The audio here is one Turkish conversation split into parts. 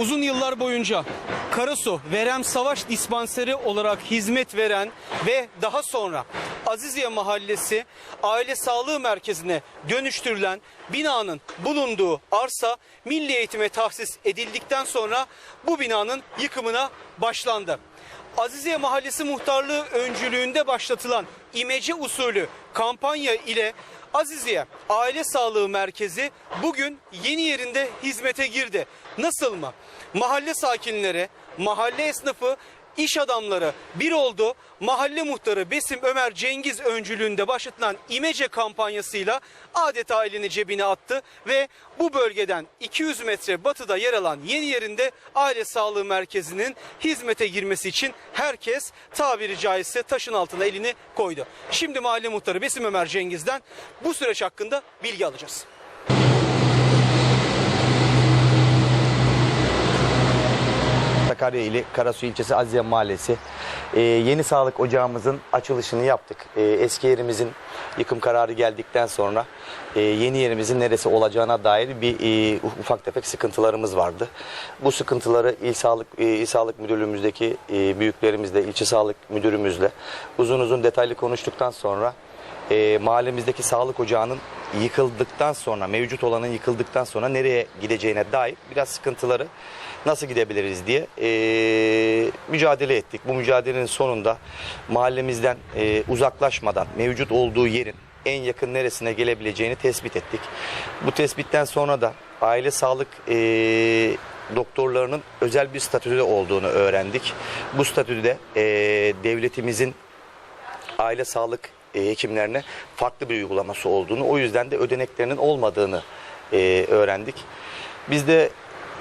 Uzun yıllar boyunca Karasu Verem Savaş Dispanseri olarak hizmet veren ve daha sonra Aziziye Mahallesi Aile Sağlığı Merkezi'ne dönüştürülen binanın bulunduğu arsa milli eğitime tahsis edildikten sonra bu binanın yıkımına başlandı. Aziziye Mahallesi Muhtarlığı öncülüğünde başlatılan imece usulü kampanya ile Aziziye Aile Sağlığı Merkezi bugün yeni yerinde hizmete girdi. Nasıl mı? Mahalle sakinleri, mahalle esnafı, iş adamları bir oldu. Mahalle muhtarı Besim Ömer Cengiz öncülüğünde başlatılan İmece kampanyasıyla adeta elini cebine attı ve bu bölgeden 200 metre batıda yer alan yeni yerinde aile sağlığı merkezinin hizmete girmesi için herkes tabiri caizse taşın altına elini koydu. Şimdi mahalle muhtarı Besim Ömer Cengiz'den bu süreç hakkında bilgi alacağız. Sakarya ili Karasu ilçesi Azize Mahallesi. Ee, yeni sağlık ocağımızın açılışını yaptık. Ee, eski yerimizin yıkım kararı geldikten sonra e, yeni yerimizin neresi olacağına dair bir e, ufak tefek sıkıntılarımız vardı. Bu sıkıntıları İl Sağlık e, İl Sağlık Müdürlüğümüzdeki e, büyüklerimizle, ilçe sağlık müdürümüzle uzun uzun detaylı konuştuktan sonra e, mahallemizdeki sağlık ocağının yıkıldıktan sonra, mevcut olanın yıkıldıktan sonra nereye gideceğine dair biraz sıkıntıları nasıl gidebiliriz diye e, mücadele ettik. Bu mücadelenin sonunda mahallemizden e, uzaklaşmadan mevcut olduğu yerin en yakın neresine gelebileceğini tespit ettik. Bu tespitten sonra da aile sağlık e, doktorlarının özel bir statüde olduğunu öğrendik. Bu statüde e, devletimizin aile sağlık hekimlerine farklı bir uygulaması olduğunu, o yüzden de ödeneklerinin olmadığını e, öğrendik. Biz de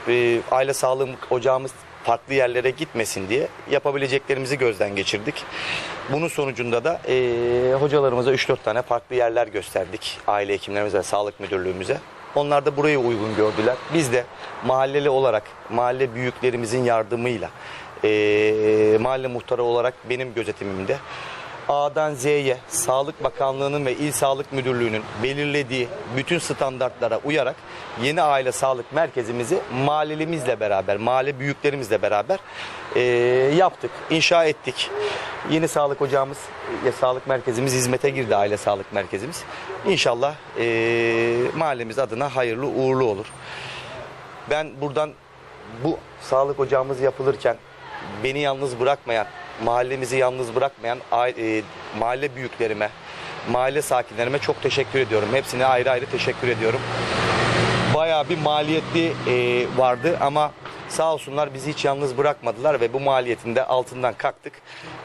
e, aile sağlığı ocağımız farklı yerlere gitmesin diye yapabileceklerimizi gözden geçirdik. Bunun sonucunda da e, hocalarımıza 3-4 tane farklı yerler gösterdik. Aile hekimlerimize, sağlık müdürlüğümüze. Onlar da burayı uygun gördüler. Biz de mahalleli olarak, mahalle büyüklerimizin yardımıyla, e, mahalle muhtarı olarak benim gözetimimde A'dan Z'ye Sağlık Bakanlığı'nın ve İl Sağlık Müdürlüğü'nün belirlediği bütün standartlara uyarak yeni aile sağlık merkezimizi mahallelimizle beraber, mahalle büyüklerimizle beraber e, yaptık, inşa ettik. Yeni sağlık ocağımız, e, sağlık merkezimiz hizmete girdi aile sağlık merkezimiz. İnşallah e, mahallemiz adına hayırlı uğurlu olur. Ben buradan bu sağlık ocağımız yapılırken beni yalnız bırakmayan, mahallemizi yalnız bırakmayan e, mahalle büyüklerime, mahalle sakinlerime çok teşekkür ediyorum. Hepsine ayrı ayrı teşekkür ediyorum. Bayağı bir maliyetli e, vardı ama sağ olsunlar bizi hiç yalnız bırakmadılar ve bu maliyetin de altından kalktık.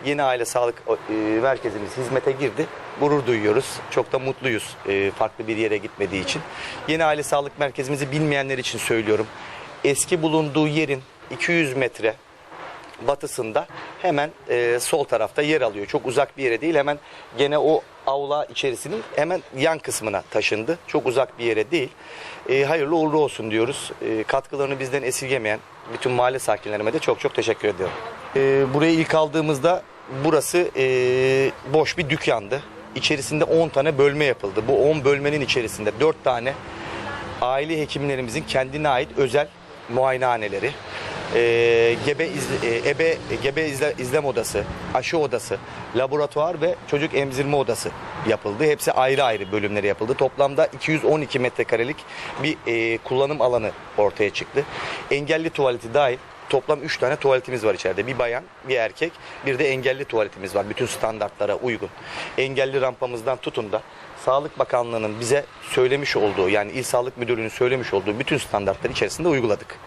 Yeni aile sağlık e, merkezimiz hizmete girdi. Gurur duyuyoruz. Çok da mutluyuz e, farklı bir yere gitmediği için. Yeni aile sağlık merkezimizi bilmeyenler için söylüyorum. Eski bulunduğu yerin 200 metre batısında hemen e, sol tarafta yer alıyor. Çok uzak bir yere değil hemen gene o avla içerisinin hemen yan kısmına taşındı. Çok uzak bir yere değil. E, hayırlı uğurlu olsun diyoruz. E, katkılarını bizden esirgemeyen bütün mahalle sakinlerime de çok çok teşekkür ediyorum. E, burayı ilk aldığımızda burası e, boş bir dükkandı. İçerisinde 10 tane bölme yapıldı. Bu 10 bölmenin içerisinde 4 tane aile hekimlerimizin kendine ait özel muayenehaneleri, e, gebe, izle- e, ebe, gebe izle- izlem odası, aşı odası, laboratuvar ve çocuk emzirme odası yapıldı. Hepsi ayrı ayrı bölümleri yapıldı. Toplamda 212 metrekarelik bir e, kullanım alanı ortaya çıktı. Engelli tuvaleti dahil toplam 3 tane tuvaletimiz var içeride. Bir bayan, bir erkek, bir de engelli tuvaletimiz var. Bütün standartlara uygun. Engelli rampamızdan tutun da Sağlık Bakanlığı'nın bize söylemiş olduğu yani İl Sağlık Müdürlüğü'nün söylemiş olduğu bütün standartlar içerisinde uyguladık.